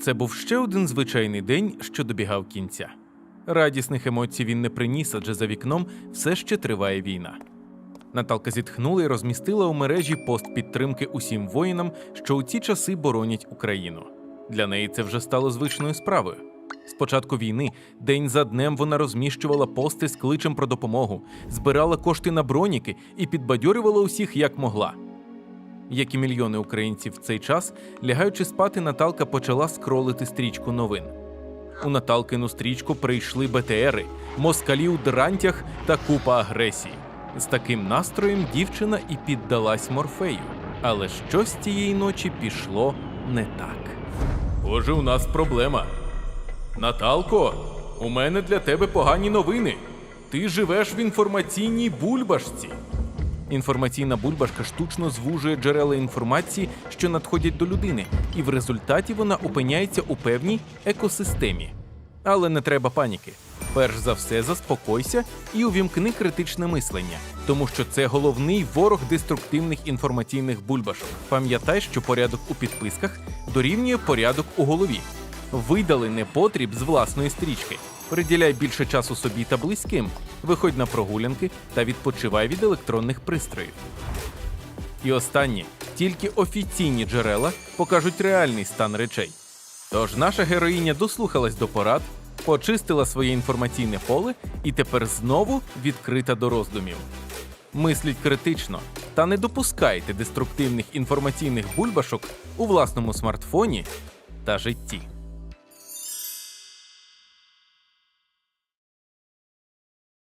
Це був ще один звичайний день, що добігав кінця. Радісних емоцій він не приніс, адже за вікном все ще триває війна. Наталка зітхнула і розмістила у мережі пост підтримки усім воїнам, що у ці часи боронять Україну. Для неї це вже стало звичною справою. З початку війни день за днем вона розміщувала пости з кличем про допомогу, збирала кошти на броніки і підбадьорювала усіх як могла. Як і мільйони українців в цей час, лягаючи спати, Наталка почала скролити стрічку новин. У Наталкину стрічку прийшли БТРи, москалі у дрантях та купа агресії. З таким настроєм дівчина і піддалась морфею. Але щось тієї ночі пішло не так. Боже, у нас проблема. Наталко, у мене для тебе погані новини. Ти живеш в інформаційній бульбашці. Інформаційна бульбашка штучно звужує джерела інформації, що надходять до людини, і в результаті вона опиняється у певній екосистемі. Але не треба паніки. Перш за все, заспокойся і увімкни критичне мислення, тому що це головний ворог деструктивних інформаційних бульбашок. Пам'ятай, що порядок у підписках дорівнює порядок у голові. Видали непотріб з власної стрічки. Приділяй більше часу собі та близьким, виходь на прогулянки та відпочивай від електронних пристроїв. І останнє, тільки офіційні джерела покажуть реальний стан речей. Тож наша героїня дослухалась до порад, почистила своє інформаційне поле і тепер знову відкрита до роздумів. Мисліть критично та не допускайте деструктивних інформаційних бульбашок у власному смартфоні та житті.